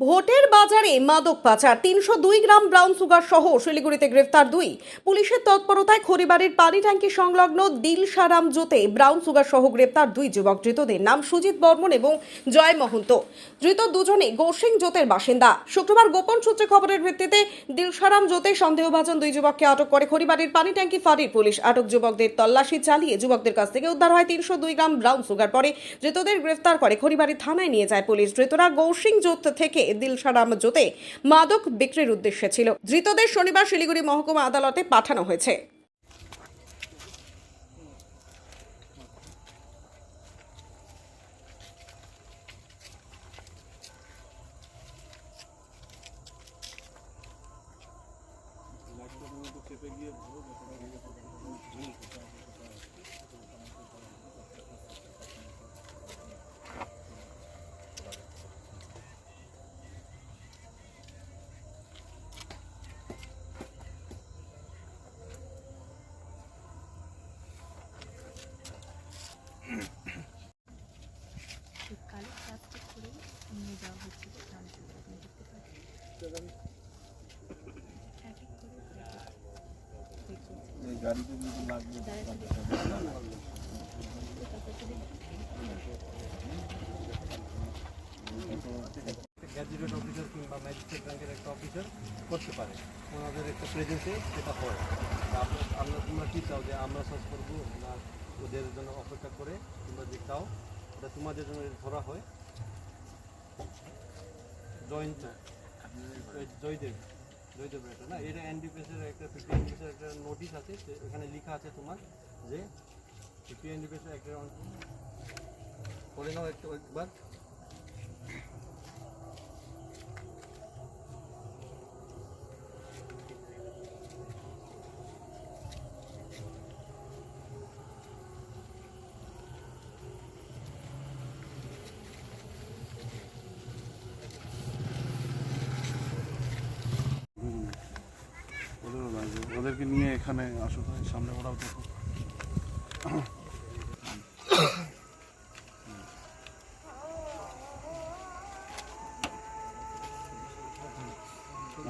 ভোটের বাজারে মাদক পাচার। তিনশো দুই গ্রাম ব্রাউন সুগার সহ শিলিগুড়িতে গ্রেফতার দুই। পুলিশের তৎপরতায় খড়িবাড়ির পানি ট্যাঙ্কি সংলগ্ন দিলসারাম জোতে ব্রাউন সুগার সহ গ্রেপ্তার দুই যুবক। ধৃতদের নাম সুজিত বর্মন এবং জয় মহন্ত। ধৃত দুজনে গোসিং জোতের বাসিন্দা। শুক্রবার গোপন সূত্রে খবরের ভিত্তিতে দিলসারাম জোতে সন্দেহভাজন দুই যুবককে আটক করে খড়িবাড়ির পানি ট্যাঙ্কি ফাঁড়ির পুলিশ। আটক যুবকদের তল্লাশি চালিয়ে যুবকদের কাছ থেকে উদ্ধার হয় তিনশো দুই গ্রাম ব্রাউন সুগার। পরে ধৃতদের গ্রেফতার করে খড়িবাড়ি থানায় নিয়ে যায় পুলিশ। ধৃতরা গৌসিং জোত থেকে দিলসারাম জোতে মাদক বিক্রির উদ্দেশ্যে ছিল। ধৃতদের শনিবার শিলিগুড়ি মহকুমা আদালতে পাঠানো হয়েছে। গ্যাজেটেড অফিসার কিংবা ম্যাজিস্ট্রেট র্যাঙ্কের একটা অফিসার করতে পারে। ওনাদের একটা প্রেজেন্সে সেটা হয়। আমরা তোমরা কী চাও যে আমরা সার্চ করব না ওদের জন্য অপেক্ষা করে তোমরা যে চাও, ওটা তোমাদের জন্য ধরা হয়। জয়েন্ট জয়দেব জয়দেব এটা না এটা এনডিপিএসের একটা ফিফটি এনডিপিএসের একটা নোটিশ আছে সে- লেখা আছে তোমার যে ফিফটি এনডিপিএসের একটা করে নাও একবার তাদেরকে নিয়ে এখানে আসো সামনে ওরাও দেখো।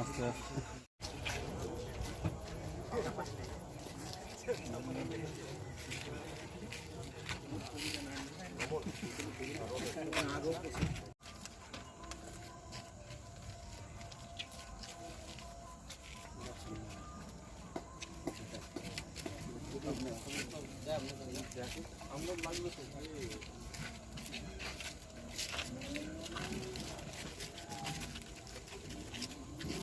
আচ্ছা আমরা লাগল